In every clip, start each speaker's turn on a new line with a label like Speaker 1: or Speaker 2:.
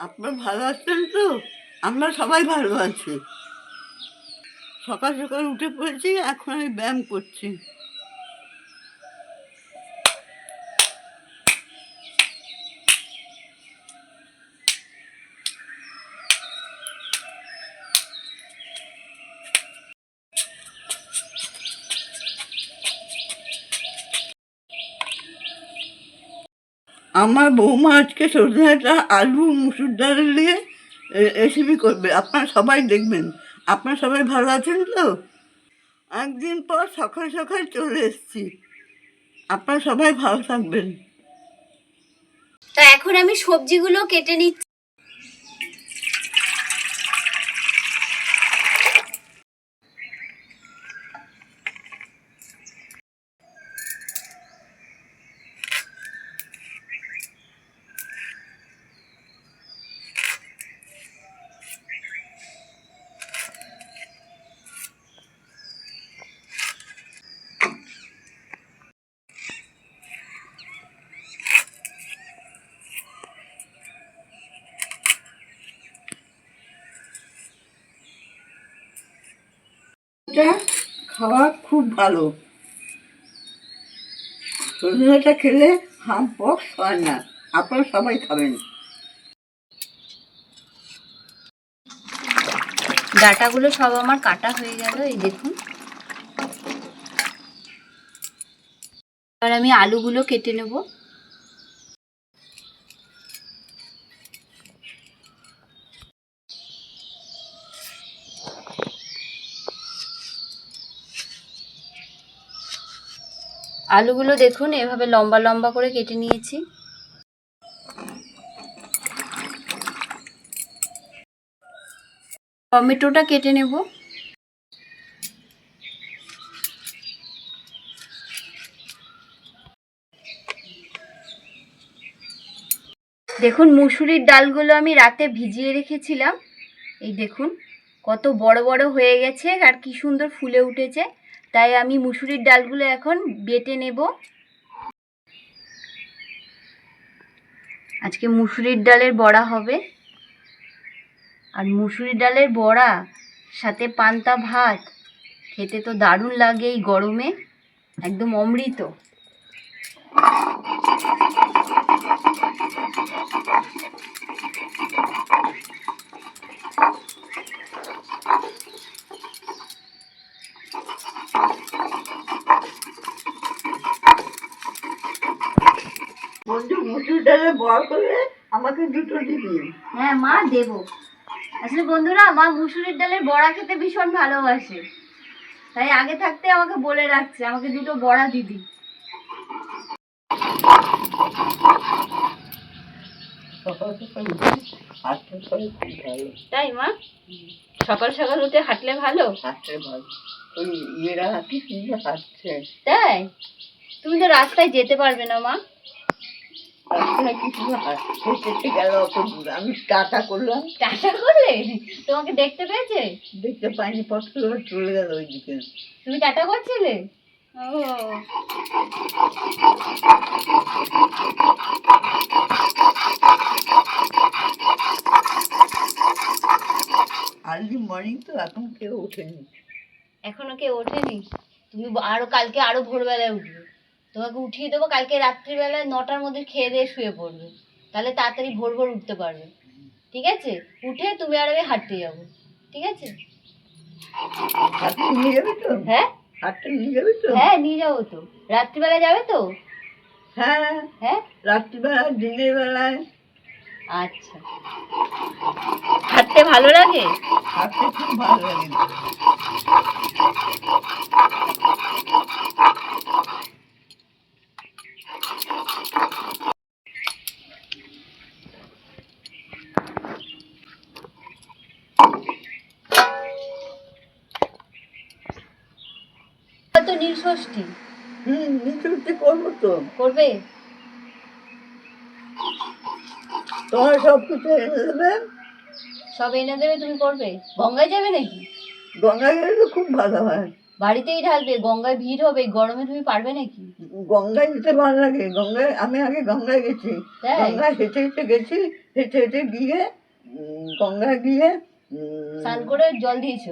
Speaker 1: আপনার ভালো আছেন তো? আমরা সবাই ভালো আছি। সকাল সকাল উঠে পড়েছি, এখন আমি ব্যায়াম করছি। আমার বৌমা আজকে সজনেটা আলু, মুসুর ডাল দিয়ে রেসিপি করবে। আপনারা সবাই দেখবেন। আপনারা সবাই ভালো আছেন তো? একদিন পর সকাল সকাল চলে এসেছি। আপনারা সবাই ভালো থাকবেন।
Speaker 2: তো এখন আমি সবজিগুলো কেটে নিচ্ছি।
Speaker 1: এটা খাওয়া খুব ভালো। সজনেটা খেলে হাম পক্স হয় না। আপনারা সবাই খাবেন।
Speaker 2: ডাটাগুলো সব আমার কাটা হয়ে গেল, এই দেখুন। এবার আমি আলুগুলো কেটে নেব। আলুগুলো দেখুন, এভাবে লম্বা লম্বা করে কেটে নিয়েছি। টমেটোটা কেটে নেব। দেখুন, মুসুরির ডালগুলো আমি রাতে ভিজিয়ে রেখেছিলাম। এই দেখুন, কত বড় বড় হয়ে গেছে আর কি সুন্দর ফুলে উঠেছে। তাই আমি মুসুরির ডালগুলো এখন বেটে নেব। আজকে মুসুরির ডালের বড়া হবে। আর মুসুরি ডালের বড়া সাথে পান্তা ভাত, খেতে তো দারুণ লাগে এই গরমে, একদম অমৃত।
Speaker 1: মুসুর ডালে বড় করলে আমাকে দুটো দিবি।
Speaker 2: হ্যাঁ মা দেবো। আসলে বন্ধুরা মা মুসুরির ডালের বড়া খেতে ভীষণ ভালোবাসে। তাই আগে থাকতে আমাকে বলে রাখছে আমাকে দুটো বড়া দিদি তাই মা? সকাল সকাল উঠে হাঁটলে ভালো?
Speaker 1: হাঁটতে ভালো। ওই ইয়েরা হাঁটছে।
Speaker 2: তাই? তুমি তো রাস্তায় যেতে পারবে না মা
Speaker 1: রাস্তায় কি সুন্দর হাঁটছে হেঁটে গেল অত দূর আমি টাটা
Speaker 2: টাটা করলে তোমাকে দেখতে পেয়েছে
Speaker 1: দেখতে পাইনি চলে গেল ওইদিকে
Speaker 2: তুমি টাটা করছিলে
Speaker 1: আর্লি মর্নিং তো এখন কেউ ওঠেনি
Speaker 2: এখনও কেউ ওঠেনি তুমি আরও কালকে আরও ভোরবেলায় উঠবে। তোমাকে উঠিয়ে দেবো কালকে রাত্রিবেলায় নটার মধ্যে খেয়ে দিয়ে শুয়ে পড়বে। তাহলে তাড়াতাড়ি ভোর ভোর উঠতে পারবে। ঠিক আছে? উঠে তুমি আর আমি হাঁটতে যাব। ঠিক আছে?
Speaker 1: নিয়ে যাবে তো?
Speaker 2: হ্যাঁ?
Speaker 1: হাঁটতে নিয়ে যাবে তো?
Speaker 2: হ্যাঁ নিয়ে যাব তো। রাত্রিবেলা যাবে তো?
Speaker 1: হ্যাঁ।
Speaker 2: হ্যাঁ?
Speaker 1: রাত্রিবেলা দিনের বেলায়
Speaker 2: আচ্ছা। হাঁটতে ভালো লাগে?
Speaker 1: হাঁটতে খুব ভালো লাগে
Speaker 2: তো নীলষষ্ঠী
Speaker 1: হুম নিচুতে করব? তোমার সব কিছু এনে দেবে?
Speaker 2: সব এনে দেবে তুমি করবে? গঙ্গায় যাবে নাকি?
Speaker 1: গঙ্গা গেলে তো খুব ভালো হয়।
Speaker 2: বাড়িতেই ঢালবে গঙ্গায় ভিড় হবে গরমে তুমি পারবে নাকি?
Speaker 1: গঙ্গায় যেতে ভালো লাগে। গঙ্গায় আমি আগে গঙ্গায় গেছি? গঙ্গায় হেঁটে হেঁটে গেছি হেঁটে হেঁটে গিয়ে গঙ্গায় গিয়ে
Speaker 2: স্নান করে জল দিয়েছ?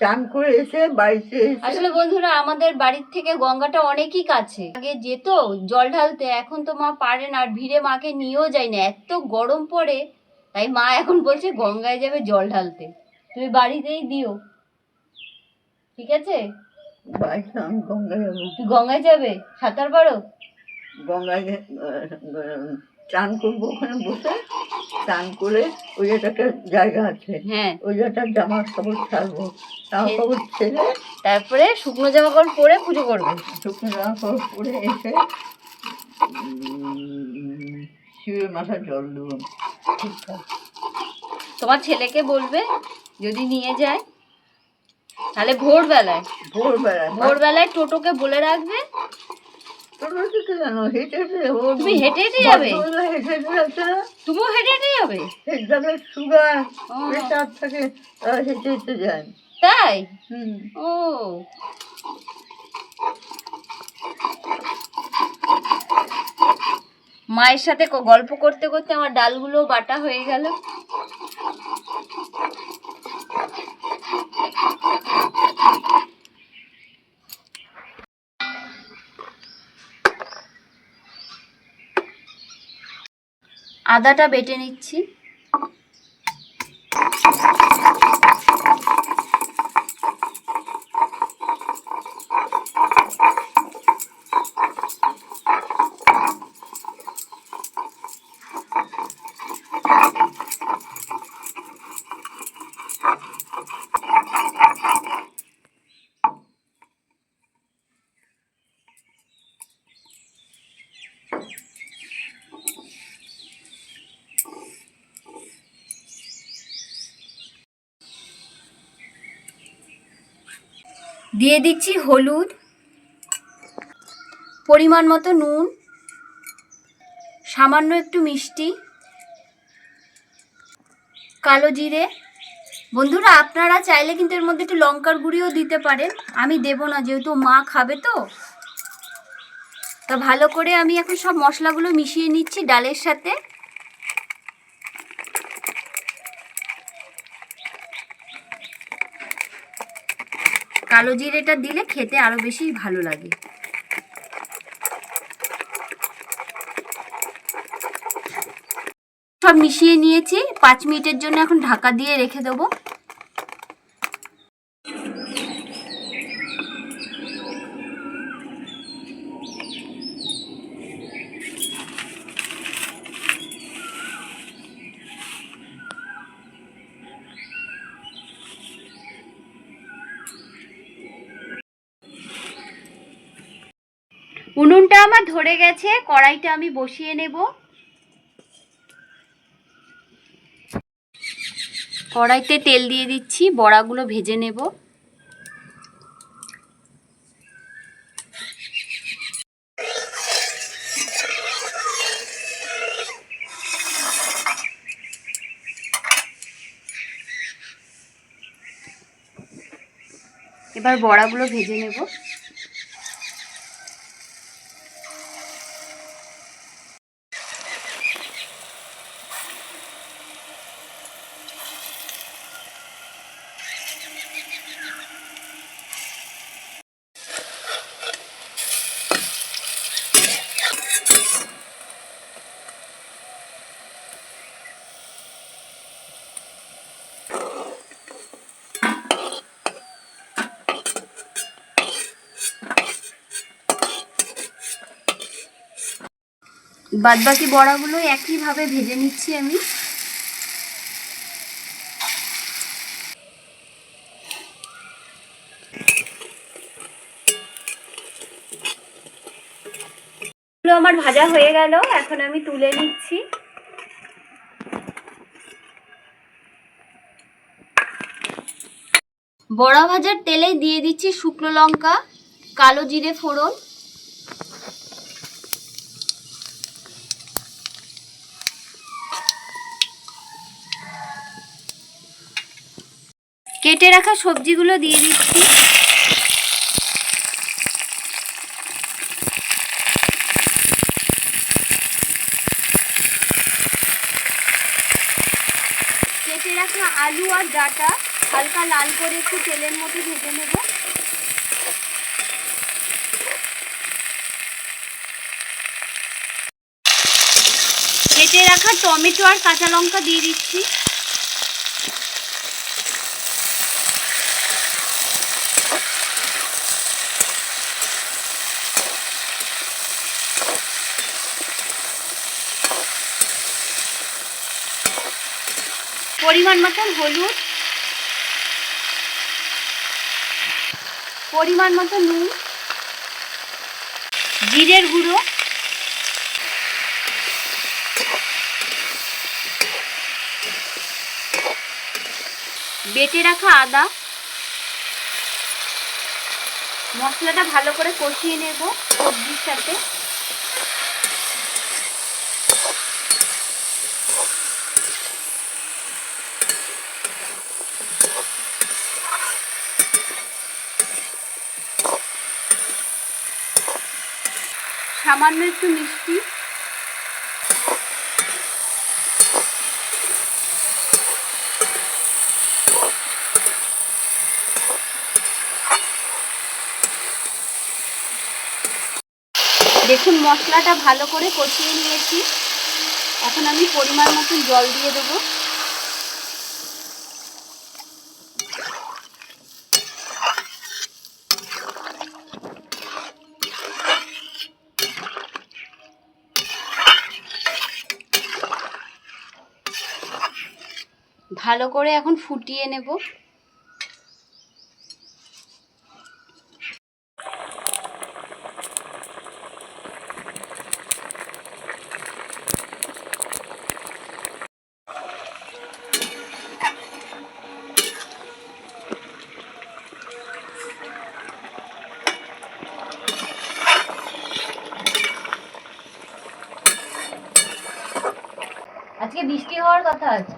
Speaker 1: চান করে এসে বাড়িতে
Speaker 2: আসলে বন্ধুরা আমাদের বাড়ির থেকে গঙ্গাটা অনেকই কাছে। আগে যেত জল ঢালতে এখন তো মা পারে না আর ভিড়ে মাকে নিয়েও যায় না। এত গরম পড়ে তাই মা এখন বলছে গঙ্গায় যাবে জল ঢালতে। তুমি বাড়িতেই দিও। ঠিক আছে?
Speaker 1: বাড়িতে আমি গঙ্গায় যাব।
Speaker 2: তুই গঙ্গায় যাবে? সাঁতার পারো?
Speaker 1: গঙ্গায় চান করব ওখানে বসে চান করে ওই একটা জায়গা আছে
Speaker 2: হ্যাঁ।
Speaker 1: ওই জায়গাটার জামা কাপড় ছাড়বো জামা কাপড় ছেড়ে
Speaker 2: তারপরে শুকনো জামা কাপড় পরে পুজো করবে।
Speaker 1: শুকনো জামা কাপড় পরে এসে শিবের মাথায় জল দেবো।
Speaker 2: তোমার ছেলেকে বলবে যদি নিয়ে যায় তাহলে ভোরবেলায়
Speaker 1: ভোরবেলায়।
Speaker 2: ভোরবেলায় টোটোকে বলে রাখবে তুমি হেঁটে হেঁটে যাবে? তুমিও হেঁটে হেঁটে যাবে?
Speaker 1: সুগার প্রেশার থাকে হেঁটে হেঁটে যায়।
Speaker 2: তাই?
Speaker 1: হুম।
Speaker 2: ও। মায়ের সাথে গল্প করতে করতে আমার ডালগুলো বাটা হয়ে গেল। আদাটা বেটে নিচ্ছি। দিয়ে দিচ্ছি হলুদ, পরিমাণ মতো নুন, সামান্য একটু মিষ্টি, কালো জিরে। বন্ধুরা, আপনারা চাইলে কিন্তু এর মধ্যে একটু লঙ্কার গুঁড়িও দিতে পারেন। আমি দেব না, যেহেতু মা খাবে তো। তা ভালো করে আমি এখন সব মশলাগুলো মিশিয়ে নিচ্ছি ডালের সাথে। কালো জিরেটা দিলে খেতে আরও বেশি ভালো লাগে। সব মিশিয়ে নিয়েছি, পাঁচ মিনিটের জন্য এখন ঢাকা দিয়ে রেখে দেবো। আমার ধরে গেছে, কড়াইটা আমি বসিয়ে নেব। কড়াইতে তেল দিয়ে দিচ্ছি, বড়াগুলো ভেজে নেব। এবার বড়াগুলো ভেজে নেব। বাদবাকি বড়াগুলো একইভাবে ভেজে নিচ্ছি আমি। আমার ভাজা হয়ে গেল, এখন আমি তুলে নিচ্ছি। বড়া ভাজার তেলে দিয়ে দিচ্ছি শুকনো লঙ্কা, কালো জিরে ফোড়ন। কেটে রাখা সবজিগুলো দিয়ে দিচ্ছি কেটে রাখা আলু আর ডাটা হালকা লাল করে একটু তেলের মধ্যে ভেজে নেব। কেটে রাখা টমেটো আর কাঁচা লঙ্কা দিয়ে দিচ্ছি। পরিমাণ মতন হলুদ, পরিমাণ মতো নুন, জিরের গুঁড়ো, বেটে রাখা আদা, মশলাটা ভালো করে কষিয়ে নেব সবজির সাথে। সামান্য একটু মিষ্টি। দেখুন, মশলাটা ভালো করে কষিয়ে নিয়েছি। এখন আমি পরিমাণ মতন জল দিয়ে দেবো। ভালো করে এখন ফুটিয়ে নেব। আজকে বৃষ্টি হওয়ার কথা আছে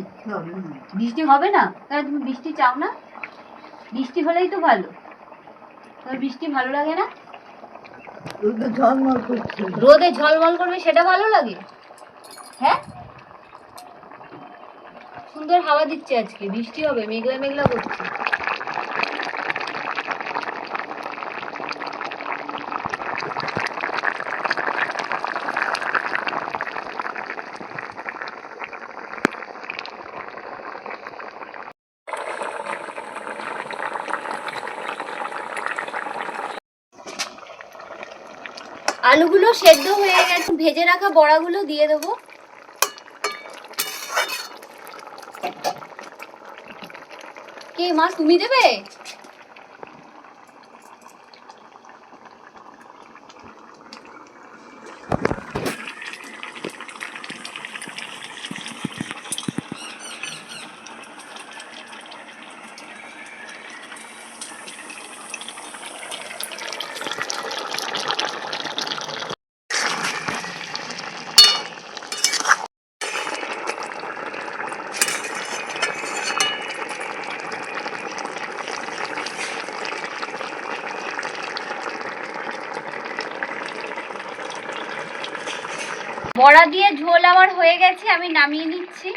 Speaker 1: ইচ্ছে হবে না
Speaker 2: বৃষ্টি হবে না? তাহলে তুমি বৃষ্টি চাও না? বৃষ্টি হলেই তো ভালো। তোমার বৃষ্টি ভালো লাগে না?
Speaker 1: রোদে ঝলমল করছে।
Speaker 2: রোদে ঝলমল করবে সেটা ভালো লাগে? হ্যাঁ? সুন্দর হাওয়া দিচ্ছে আজকে। বৃষ্টি হবে মেঘলা মেঘলা করছে। আলুগুলো সেদ্ধ হয়ে গেছে ভেজে রাখা বড়াগুলো দিয়ে দেবো। কে মাছ তুমি দেবে? বড়া দিয়ে ঝোল আমার হয়ে গেছে, আমি নামিয়ে নিচ্ছি।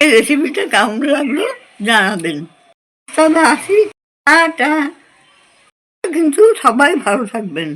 Speaker 1: এই রেসিপিটা কেমন লাগল জানাবেন। তবে আসি। টাটা। কিন্তু সবাই ভালো থাকবেন।